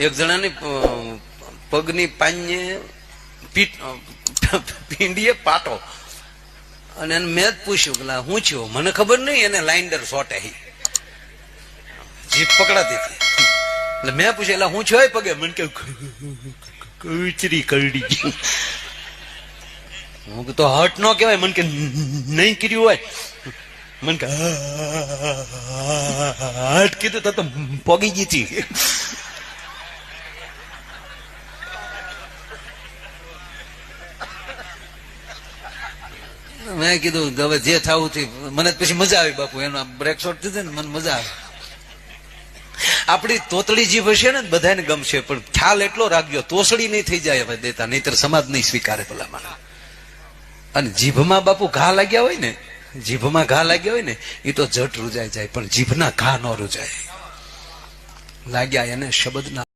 એક જણાની પગની પાંજે પીંડીએ પાટો. અને એને મેં જ પૂછ્યું કે હું છું? મને ખબર નહીં, એને લાઇન્ડર હી. જીભ પકડાતી હતી. એટલે મેં પૂછ્યું એટલે હું છો પગે? મને કે કચરી કરડી. હું તો હટ નો કહેવાય. મને કે, નહીં કર્યું હોય. મને કે હટ કીધું તો પોગી ગઈ હતી. મેં કીધું હવે જે થવું થયું મને પછી મજા આવી બાપુ, એનો બ્રેક શોટ દીધો ને મને મજા આવે. આપણી તોતળી જીભ હશે ને, બધાને ગમશે, પણ ખ્યાલ એટલો રાખજો, તોસડી નહીં થઈ જાય હવે દેતા, નહીતર સમાજ નહીં સ્વીકારે પેલા મારા અને જીભમાં બાપુ ઘા લાગ્યા હોય ને, જીભમાં ઘા લાગ્યા હોય ને એ તો જટ રૂજાઈ જાય, પણ જીભના ઘા ન રૂજાય. લાગ્યા એને શબ્દના